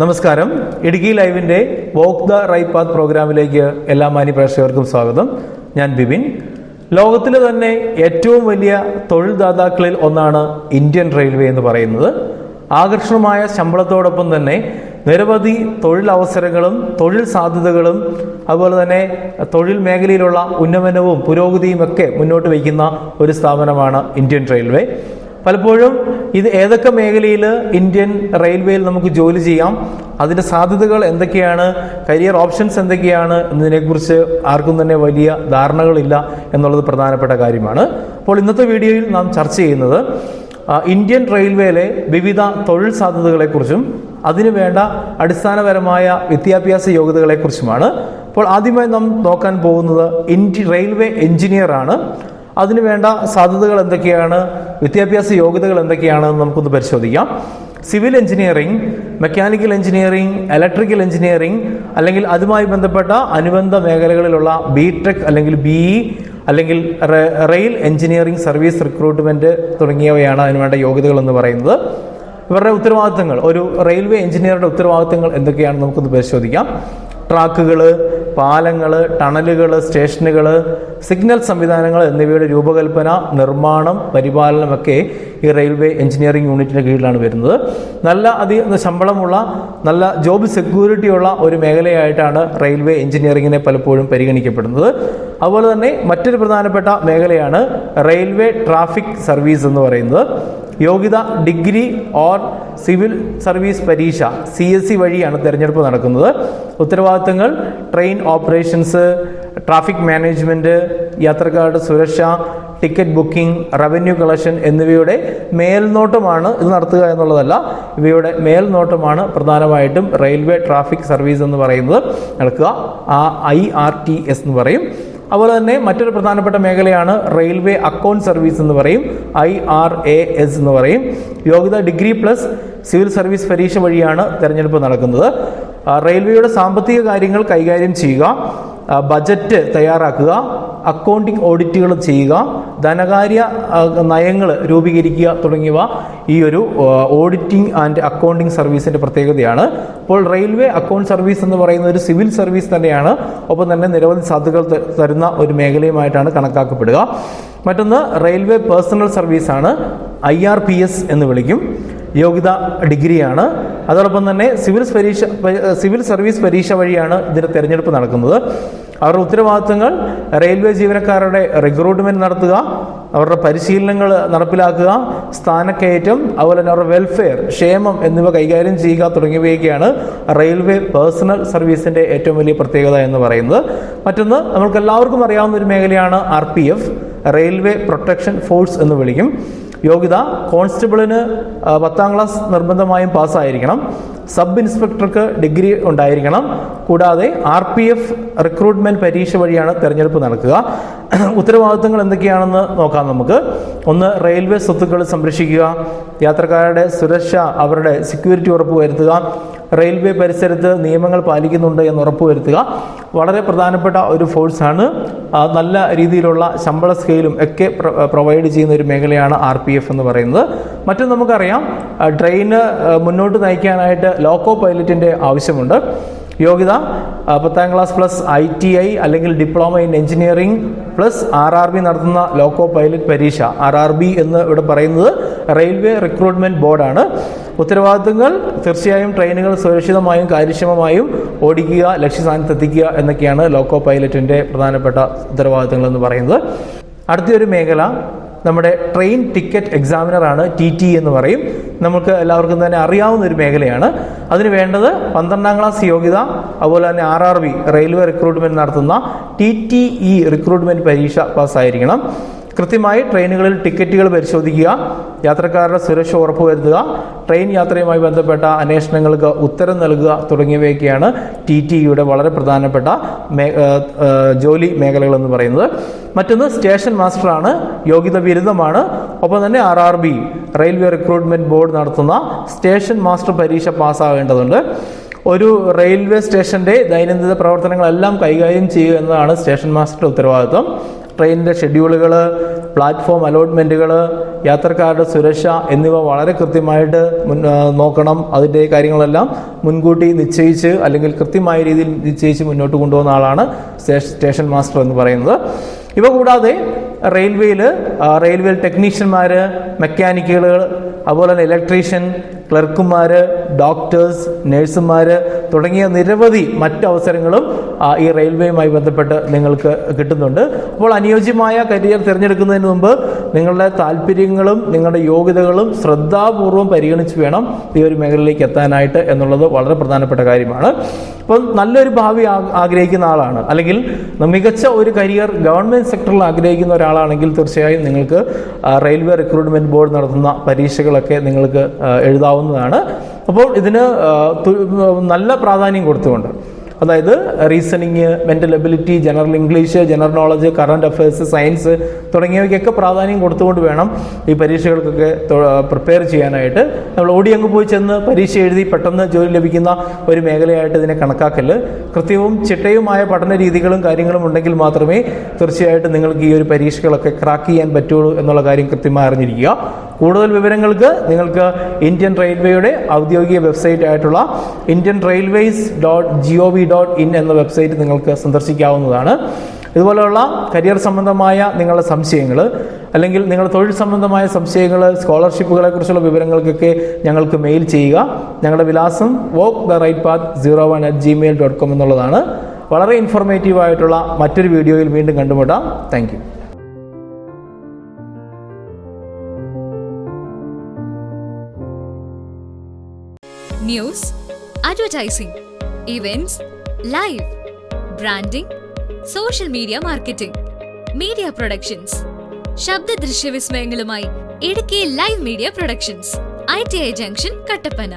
നമസ്കാരം. ഇടുക്കി ലൈവിന്റെ walk the right path പ്രോഗ്രാമിലേക്ക് എല്ലാ മാന്യ പ്രേക്ഷകർക്കും സ്വാഗതം. ഞാൻ ബിബിൻ ലോകത്തിലെ തന്നെ ഏറ്റവും വലിയ തൊഴിൽദാതാക്കളിൽ ഒന്നാണ് ഇന്ത്യൻ റെയിൽവേ എന്ന് പറയുന്നത്. ആകർഷണമായ ശമ്പളത്തോടൊപ്പം തന്നെ നിരവധി തൊഴിലവസരങ്ങളും തൊഴിൽ സാധ്യതകളും അതുപോലെ തന്നെ തൊഴിൽ മേഖലയിലുള്ള ഉന്നമനവും പുരോഗതിയും ഒക്കെ മുന്നോട്ട് വയ്ക്കുന്ന ഒരു സ്ഥാപനമാണ് ഇന്ത്യൻ റെയിൽവേ. പലപ്പോഴും ഇത് ഏതൊക്കെ മേഖലയിൽ ഇന്ത്യൻ റെയിൽവേയിൽ നമുക്ക് ജോലി ചെയ്യാം അതിന്റെ സാധ്യതകൾ എന്തൊക്കെയാണ് കരിയർ ഓപ്ഷൻസ് എന്തൊക്കെയാണ് എന്നതിനെക്കുറിച്ച് ആർക്കും തന്നെ വലിയ ധാരണകളില്ല എന്നുള്ളത് പ്രധാനപ്പെട്ട കാര്യമാണ്. അപ്പോൾ ഇന്നത്തെ വീഡിയോയിൽ നാം ചർച്ച ചെയ്യുന്നത് ഇന്ത്യൻ റെയിൽവേയിലെ വിവിധ തൊഴിൽ സാധ്യതകളെക്കുറിച്ചും അതിനുവേണ്ട അടിസ്ഥാനപരമായ വിദ്യാഭ്യാസ യോഗ്യതകളെക്കുറിച്ചുമാണ്. അപ്പോൾ ആദ്യമായി നാം നോക്കാൻ പോകുന്നത് ഇന്ത്യ റെയിൽവേ എഞ്ചിനീയർ ആണ് അതിന് വേണ്ട സാധ്യതകൾ എന്തൊക്കെയാണ്? വിദ്യാഭ്യാസ യോഗ്യതകൾ എന്തൊക്കെയാണ് നമുക്കൊന്ന് പരിശോധിക്കാം. Civil engineering mechanical engineering electrical engineering അല്ലെങ്കിൽ അതുമായി ബന്ധപ്പെട്ട അനുബന്ധ മേഖലകളിലുള്ള ബി ടെക് അല്ലെങ്കിൽ ബി ഇ അല്ലെങ്കിൽ റെയിൽ എഞ്ചിനീയറിംഗ് സർവീസ് റിക്രൂട്ട്മെന്റ് തുടങ്ങിയവയാണ് അതിനുവേണ്ട യോഗ്യതകൾ എന്ന് പറയുന്നത്. ഇവരുടെ ഉത്തരവാദിത്തങ്ങൾ ഒരു റെയിൽവേ എഞ്ചിനീയറുടെ ഉത്തരവാദിത്തങ്ങൾ എന്തൊക്കെയാണ് നമുക്കൊന്ന് പരിശോധിക്കാം. ട്രാക്കുകൾ പാലങ്ങൾ ടണലുകൾ സ്റ്റേഷനുകൾ സിഗ്നൽ സംവിധാനങ്ങൾ എന്നിവയുടെ രൂപകൽപ്പന നിർമ്മാണം പരിപാലനമൊക്കെ ഈ റെയിൽവേ എഞ്ചിനീയറിംഗ് യൂണിറ്റിന്റെ കീഴിലാണ് വരുന്നത്. നല്ല അധികം ശമ്പളമുള്ള നല്ല ജോബ് സെക്യൂരിറ്റിയുള്ള ഒരു മേഖലയായിട്ടാണ് റെയിൽവേ എഞ്ചിനീയറിംഗിനെ പലപ്പോഴും പരിഗണിക്കപ്പെടുന്നത്. അതുപോലെ തന്നെ മറ്റൊരു പ്രധാനപ്പെട്ട മേഖലയാണ് റെയിൽവേ ട്രാഫിക് സർവീസ് എന്ന് പറയുന്നത്. യോഗ്യത ഡിഗ്രി ഓർ സിവിൽ സർവീസ് പരീക്ഷ സി എസ് സി വഴിയാണ് തിരഞ്ഞെടുപ്പ് നടക്കുന്നത്. ഉത്തരവാദിത്തങ്ങൾ ട്രെയിൻ ഓപ്പറേഷൻസ് ട്രാഫിക് മാനേജ്മെന്റ് യാത്രക്കാരുടെ സുരക്ഷ ടിക്കറ്റ് ബുക്കിംഗ് റവന്യൂ കളക്ഷൻ എന്നിവയുടെ മേൽനോട്ടമാണ് ഇത് നടത്തുക എന്നുള്ളതല്ല ഇവയുടെ മേൽനോട്ടമാണ് പ്രധാനമായിട്ടും റെയിൽവേ ട്രാഫിക് സർവീസ് എന്ന് പറയുന്നത് നടക്കുക. ആ ഐ ആർ ടി എസ് എന്ന് പറയും. അതുപോലെ തന്നെ മറ്റൊരു പ്രധാനപ്പെട്ട മേഖലയാണ് റെയിൽവേ അക്കൗണ്ട് സർവീസ് എന്ന് പറയും ഐ ആർ എ എസ് എന്ന് പറയും. യോഗ്യത ഡിഗ്രി പ്ലസ് സിവിൽ സർവീസ് പരീക്ഷ വഴിയാണ് തെരഞ്ഞെടുപ്പ് നടക്കുന്നത്. റെയിൽവേയുടെ സാമ്പത്തിക കാര്യങ്ങൾ കൈകാര്യം ചെയ്യുക. ബജറ്റ് തയ്യാറാക്കുക അക്കൗണ്ടിംഗ് ഓഡിറ്റുകൾ ചെയ്യുക ധനകാര്യ നയങ്ങൾ രൂപീകരിക്കുക തുടങ്ങിയവ ഈ ഒരു ഓഡിറ്റിംഗ് ആൻഡ് അക്കൗണ്ടിംഗ് സർവീസിന്റെ പ്രത്യേകതയാണ്. അപ്പോൾ റെയിൽവേ അക്കൗണ്ട് സർവീസ് എന്ന് പറയുന്ന ഒരു സിവിൽ സർവീസ് തന്നെയാണ്. ഒപ്പം തന്നെ നിരവധി സാധ്യതകൾ തരുന്ന ഒരു മേഖലയുമായിട്ടാണ് കണക്കാക്കപ്പെടുക. മറ്റൊന്ന് റെയിൽവേ പേഴ്സണൽ സർവീസാണ് ഐ ആർ പി എസ് എന്ന് വിളിക്കും. യോഗ്യത ഡിഗ്രിയാണ്. അതോടൊപ്പം തന്നെ സിവിൽ പരീക്ഷ സിവിൽ സർവീസ് പരീക്ഷ വഴിയാണ് ഇതിന്റെ തെരഞ്ഞെടുപ്പ് നടക്കുന്നത്. അവരുടെ ഉത്തരവാദിത്തങ്ങൾ റെയിൽവേ ജീവനക്കാരുടെ റിക്രൂട്ട്മെന്റ് നടത്തുക അവരുടെ പരിശീലനങ്ങൾ നടപ്പിലാക്കുക സ്ഥാനക്കയറ്റം അതുപോലെ തന്നെ അവരുടെ വെൽഫെയർ ക്ഷേമം എന്നിവ കൈകാര്യം ചെയ്യുക തുടങ്ങിയവയൊക്കെയാണ് റെയിൽവേ പേഴ്സണൽ സർവീസിന്റെ ഏറ്റവും വലിയ പ്രത്യേകത എന്ന് പറയുന്നത്. മറ്റൊന്ന് നമ്മൾക്ക് എല്ലാവർക്കും അറിയാവുന്ന ഒരു മേഖലയാണ് ആർ റെയിൽവേ പ്രൊട്ടക്ഷൻ ഫോഴ്സ് എന്ന് വിളിക്കും. യോഗ്യത കോൺസ്റ്റബിളിന് പത്താം ക്ലാസ് നിർബന്ധമായും പാസ്സായിരിക്കണം. സബ് ഇൻസ്പെക്ടർക്ക് ഡിഗ്രി ഉണ്ടായിരിക്കണം. കൂടാതെ ആർ പി എഫ് റിക്രൂട്ട്മെന്റ് പരീക്ഷ വഴിയാണ് തെരഞ്ഞെടുപ്പ് നടക്കുക. ഉത്തരവാദിത്തങ്ങൾ എന്തൊക്കെയാണെന്ന് നോക്കാം നമുക്ക്. ഒന്ന് റെയിൽവേ സ്വത്തുക്കൾ സംരക്ഷിക്കുക. യാത്രക്കാരുടെ സുരക്ഷ അവരുടെ സെക്യൂരിറ്റി ഉറപ്പുവരുത്തുക റെയിൽവേ പരിസരത്ത് നിയമങ്ങൾ പാലിക്കുന്നുണ്ട് എന്ന് ഉറപ്പുവരുത്തുക വളരെ പ്രധാനപ്പെട്ട ഒരു ഫോഴ്സാണ്. നല്ല രീതിയിലുള്ള ശമ്പള സ്കെയിലും ഒക്കെ പ്രൊവൈഡ് ചെയ്യുന്ന ഒരു മേഖലയാണ് ആർ പി എഫ് എന്ന് പറയുന്നത്. മറ്റും നമുക്കറിയാം. ട്രെയിന് മുന്നോട്ട് നയിക്കാനായിട്ട് ലോക്കോ പൈലറ്റിന്റെ ആവശ്യമുണ്ട്. യോഗ്യത പത്താം class plus I T I അല്ലെങ്കിൽ diploma in engineering plus R R B നടത്തുന്ന ലോക്കോ പൈലറ്റ് പരീക്ഷ ആർ ആർ ബി എന്ന് ഇവിടെ പറയുന്നത് റെയിൽവേ റിക്രൂട്ട്മെന്റ് ബോർഡാണ്. ഉത്തരവാദിത്തങ്ങൾ തീർച്ചയായും ട്രെയിനുകൾ സുരക്ഷിതമായും കാര്യക്ഷമമായും ഓടിക്കുക ലക്ഷ്യസ്ഥാനത്ത് എത്തിക്കുക എന്നൊക്കെയാണ് ലോക്കോ പൈലറ്റിന്റെ പ്രധാനപ്പെട്ട ഉത്തരവാദിത്തങ്ങൾ എന്ന് പറയുന്നത്. അടുത്തൊരു മേഖല നമ്മുടെ ട്രെയിൻ ടിക്കറ്റ് എക്സാമിനർ ആണ് ടി ടി എന്ന് പറയും. നമുക്ക് എല്ലാവർക്കും തന്നെ അറിയാവുന്ന ഒരു മേഖലയാണ്. അതിന് വേണ്ടത് പന്ത്രണ്ടാം ക്ലാസ് യോഗ്യത അതുപോലെ തന്നെ R R B railway recruitment നടത്തുന്ന ടി ടി ഇ റിക്രൂട്ട്മെന്റ് പരീക്ഷ പാസ്സായിരിക്കണം കൃത്യമായി ട്രെയിനുകളിൽ ടിക്കറ്റുകൾ പരിശോധിക്കുക യാത്രക്കാരുടെ സുരക്ഷ ഉറപ്പുവരുത്തുക ട്രെയിൻ യാത്രയുമായി ബന്ധപ്പെട്ട അന്വേഷണങ്ങൾക്ക് ഉത്തരം നൽകുക തുടങ്ങിയവയൊക്കെയാണ് ടി ടി യുടെ വളരെ പ്രധാനപ്പെട്ട ജോലി മേഖലകൾ എന്ന് പറയുന്നത്. മറ്റൊന്ന് സ്റ്റേഷൻ മാസ്റ്ററാണ് യോഗ്യത ബിരുദമാണ്. ഒപ്പം തന്നെ R R B railway recruitment board നടത്തുന്ന സ്റ്റേഷൻ മാസ്റ്റർ പരീക്ഷ പാസ്സാകേണ്ടതുണ്ട്. ഒരു റെയിൽവേ സ്റ്റേഷന്റെ ദൈനംദിന പ്രവർത്തനങ്ങളെല്ലാം കൈകാര്യം ചെയ്യുക എന്നതാണ് സ്റ്റേഷൻ മാസ്റ്ററുടെ ഉത്തരവാദിത്വം. ട്രെയിനിന്റെ ഷെഡ്യൂളുകൾ പ്ലാറ്റ്ഫോം അലോട്ട്മെന്റുകൾ യാത്രക്കാരുടെ സുരക്ഷ എന്നിവ വളരെ കൃത്യമായിട്ട് മുൻ നോക്കണം. അതിന്റെ കാര്യങ്ങളെല്ലാം മുൻകൂട്ടി നിശ്ചയിച്ച് അല്ലെങ്കിൽ കൃത്യമായ രീതിയിൽ നിശ്ചയിച്ച് മുന്നോട്ട് കൊണ്ടുപോകുന്ന ആളാണ് സ്റ്റേഷ- സ്റ്റേഷൻ മാസ്റ്റർ എന്ന് പറയുന്നത്. ഇവ കൂടാതെ റെയിൽവേയിൽ റെയിൽവേ ടെക്നീഷ്യന്മാർ മെക്കാനിക്കുകൾ അതുപോലെ തന്നെ ഇലക്ട്രീഷ്യൻ ക്ലർക്കുമാർ ഡോക്ടേഴ്സ് നഴ്സുമാർ തുടങ്ങിയ നിരവധി മറ്റ് അവസരങ്ങളും ഈ റെയിൽവേയുമായി ബന്ധപ്പെട്ട് നിങ്ങൾക്ക് കിട്ടുന്നുണ്ട്. അപ്പോൾ അനുയോജ്യമായ കരിയർ തിരഞ്ഞെടുക്കുന്നതിന് മുമ്പ് നിങ്ങളുടെ താല്പര്യങ്ങളും നിങ്ങളുടെ യോഗ്യതകളും ശ്രദ്ധാപൂർവം പരിഗണിച്ച് വേണം ഈ ഒരു മേഖലയിലേക്ക് എത്താനായിട്ട് എന്നുള്ളത് വളരെ പ്രധാനപ്പെട്ട കാര്യമാണ്. അപ്പോൾ നല്ലൊരു ഭാവി ആഗ്രഹിക്കുന്ന ആളാണ്. അല്ലെങ്കിൽ മികച്ച ഒരു കരിയർ ഗവൺമെന്റ് സെക്ടറിൽ ആഗ്രഹിക്കുന്ന ഒരാളാണെങ്കിൽ തീർച്ചയായും നിങ്ങൾക്ക് റെയിൽവേ റിക്രൂട്ട്മെന്റ് ബോർഡ് നടത്തുന്ന പരീക്ഷകളൊക്കെ നിങ്ങൾക്ക് ആ, എഴുതാവുന്നതാണ് അപ്പോൾ ഇതിന് നല്ല പ്രാധാന്യം കൊടുത്തുകൊണ്ട് അതായത് reasoning mental ability general English general knowledge current affairs science തുടങ്ങിയവയ്ക്കൊക്കെ പ്രാധാന്യം കൊടുത്തുകൊണ്ട് വേണം ഈ പരീക്ഷകൾക്കൊക്കെ പ്രിപ്പയർ ചെയ്യാനായിട്ട്. നമ്മൾ ഓടി അങ്ങ് പോയി ചെന്ന് പരീക്ഷ എഴുതി പെട്ടെന്ന് ജോലി ലഭിക്കുന്ന ഒരു മേഖലയായിട്ട് ഇതിനെ കണക്കാക്കൽ. കൃത്യവും ചിട്ടയുമായ പഠന രീതികളും കാര്യങ്ങളും ഉണ്ടെങ്കിൽ മാത്രമേ തീർച്ചയായിട്ടും നിങ്ങൾക്ക് ഈ ഒരു പരീക്ഷകളൊക്കെ ക്രാക്ക് ചെയ്യാൻ പറ്റുള്ളൂ എന്നുള്ള കാര്യം കൃത്യമായി അറിഞ്ഞിരിക്കുക. കൂടുതൽ വിവരങ്ങൾക്ക് നിങ്ങൾക്ക് ഇന്ത്യൻ റെയിൽവേയുടെ ഔദ്യോഗിക വെബ്സൈറ്റ് ആയിട്ടുള്ള Indian railways dot G O V dot in എന്ന വെബ്സൈറ്റ് നിങ്ങൾക്ക് സന്ദർശിക്കാവുന്നതാണ്. ഇതുപോലെയുള്ള കരിയർ സംബന്ധമായ നിങ്ങളുടെ സംശയങ്ങൾ അല്ലെങ്കിൽ നിങ്ങളുടെ തൊഴിൽ സംബന്ധമായ സംശയങ്ങൾ സ്കോളർഷിപ്പുകളെ കുറിച്ചുള്ള വിവരങ്ങൾക്കൊക്കെ ഞങ്ങൾക്ക് മെയിൽ ചെയ്യുക. ഞങ്ങളുടെ വിലാസം walk the right path zero one at Gmail dot com എന്നുള്ളതാണ്. വളരെ ഇൻഫോർമേറ്റീവ് ആയിട്ടുള്ള മറ്റൊരു വീഡിയോയിൽ വീണ്ടും കണ്ടുമുട്ടാം. Thank news advertising events live branding social media marketing media productions ശബ്ദ ദൃശ്യ വിസ്മയങ്ങളുമായി Idukki live media productions I T I junction Kattappana.